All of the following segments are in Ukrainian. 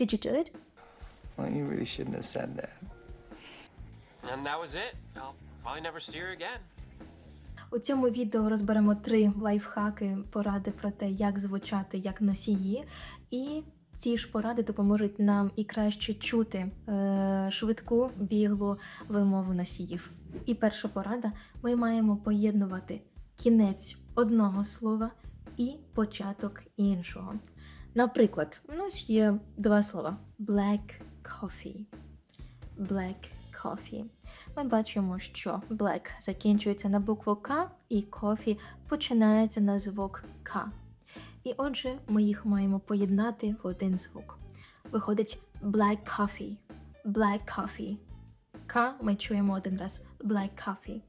Did you do it? Well, you really shouldn't have said that. And that was it. I'll probably never see her again. У цьому відео розберемо три лайфхаки, поради про те, як звучати як носії, і ці ж поради допоможуть нам і краще чути е, швидку біглу вимову носіїв. І перша порада: ми маємо поєднувати кінець одного слова і початок іншого. Наприклад, у нас є два слова: black coffee. Black coffee. Ми бачимо, що black закінчується на букву К і coffee починається на звук К. І отже, ми їх маємо поєднати в один звук. Виходить black coffee, black coffee. К ми чуємо один раз black coffee.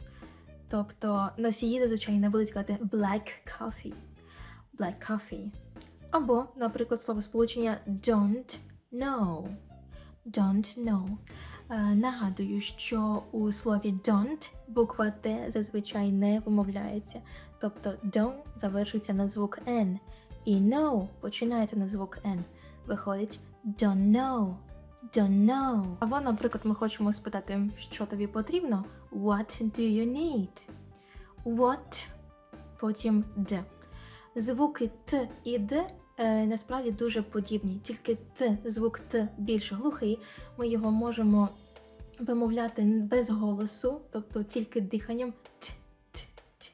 Тобто носії зазвичай не будуть сказати black coffee, black coffee. Або, наприклад, словосполучення don't know. Don't know. Е, Нагадую, що у слові don't буква Т зазвичай не вимовляється. Тобто don't завершується на звук N. І know починається на звук N. Виходить don't know. Don't know. Або, наприклад, ми хочемо спитати, що тобі потрібно. What do you need? What, потім D. Звуки Т і Д насправді дуже подібні, тільки Т, звук Т більш глухий, ми його можемо вимовляти без голосу, тобто тільки диханням т, т, т.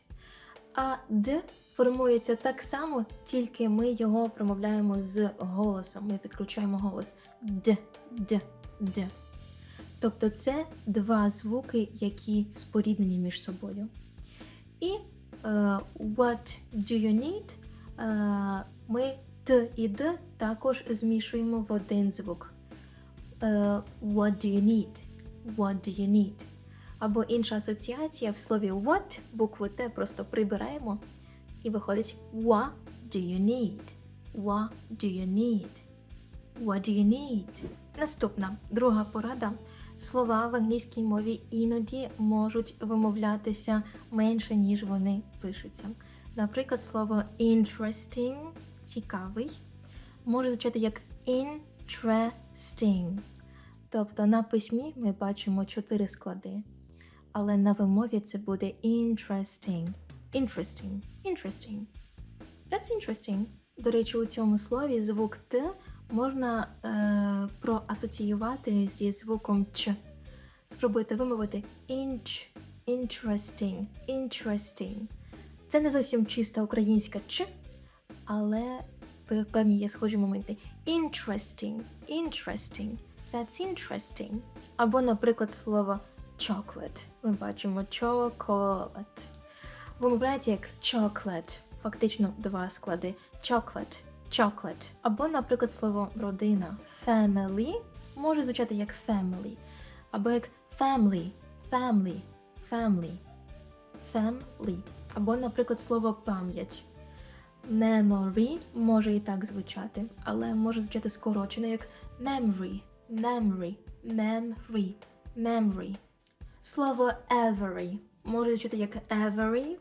А Д формується так само, тільки ми його промовляємо з голосом. Ми підключаємо голос Д, Д, Д. Тобто це два звуки, які споріднені між собою. І е, what do you need? Е, ми Т і Д також змішуємо в один звук. Е, what do you need? What do you need? Або інша асоціація в слові what букву Т просто прибираємо і виходить what do you need? What do you need? What do you need? Наступна друга порада. Слова в англійській мові іноді можуть вимовлятися менше, ніж вони пишуться. Наприклад, слово interesting цікавий може звучати як interesting. Тобто на письмі ми бачимо чотири склади, але на вимові це буде interesting. Interesting. Interesting. That's interesting. До речі, у цьому слові звук Т можна е, проасоціювати зі звуком Ч. Спробуйте вимовити inch, interesting, interesting. Це не зовсім чиста українська Ч, але певні є схожі моменти. Interesting, interesting, that's interesting. Або, наприклад, слово chocolate. Ми бачимо chocolate. Вимовляється як chocolate. Фактично два склади. Chocolate, chocolate. Або, наприклад, слово родина. Family може звучати як family. Або як family, family, family, family. Або, наприклад, слово пам'ять. Memory може і так звучати, але може звучати скорочено як memory, memory, memory, memory. Слово every може звучати як every,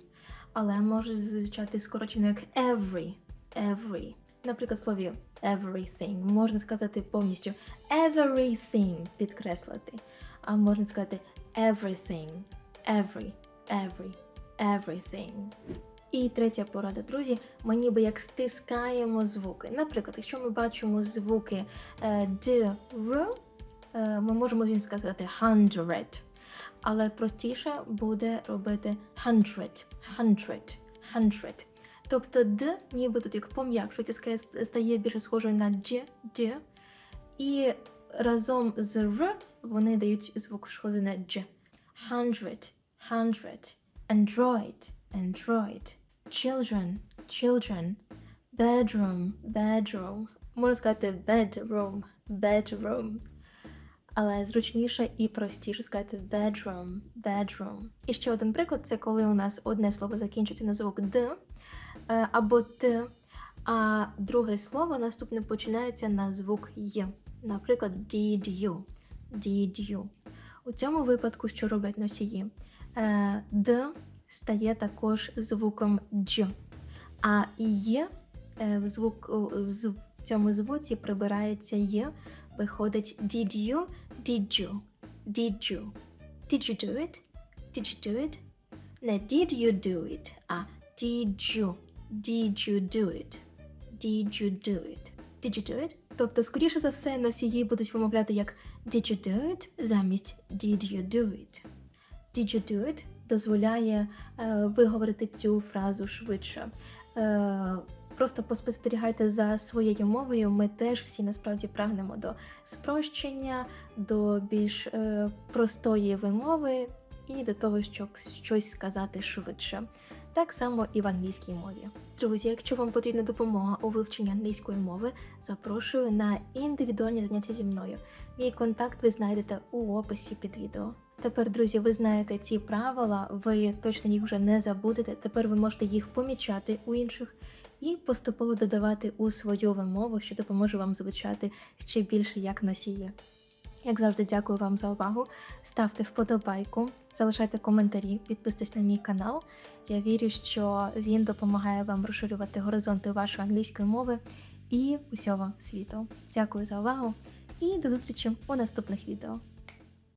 але може звучати скорочено як every, every. Наприклад, слові everything можна сказати повністю everything підкреслити, а можна сказати everything, every, every, everything. І третя порада, друзі, ми ніби як стискаємо звуки. Наприклад, якщо ми бачимо звуки е, д, р, е, ми можемо звісно сказати hundred, але простіше буде робити hundred, hundred, hundred. Тобто д, ніби тут як пом'якшується, стає більше схожою на дж, д, і разом з р вони дають звук схожий на дж. Hundred, hundred, android, android, children, children, bedroom, bedroom. Можна сказати bedroom, bedroom. Але зручніше і простіше сказати bedroom, bedroom. І ще один приклад це коли у нас одне слово закінчується на звук д е, або т, а друге слово наступне починається на звук й. Наприклад, did you, did you. У цьому випадку, що роблять носії? Е, Д стає також звуком дж, а є е, в звук в цьому звуці прибирається «й», виходить did you, did you, did you. Did you do it? Did you do it? Не did you do it, а did you. Did you do it? Did you do it? Did you do it? Тобто, скоріше за все, носії будуть вимовляти як Did you do it замість Did you do it? Did you do it дозволяє е, виговорити цю фразу швидше. Е, просто поспостерігайте за своєю мовою. Ми теж всі насправді прагнемо до спрощення, до більш е, простої вимови і до того, щоб щось сказати швидше. Так само і в англійській мові. Друзі, якщо вам потрібна допомога у вивченні англійської мови, запрошую на індивідуальні заняття зі мною. Мій контакт ви знайдете у описі під відео. Тепер, друзі, ви знаєте ці правила, ви точно їх вже не забудете. Тепер ви можете їх помічати у інших і поступово додавати у свою вимову, що допоможе вам звучати ще більше як носії. Як завжди, дякую вам за увагу. Ставте вподобайку, залишайте коментарі, підписуйтесь на мій канал. Я вірю, що він допомагає вам розширювати горизонти вашої англійської мови і усього світу. Дякую за увагу і до зустрічі у наступних відео.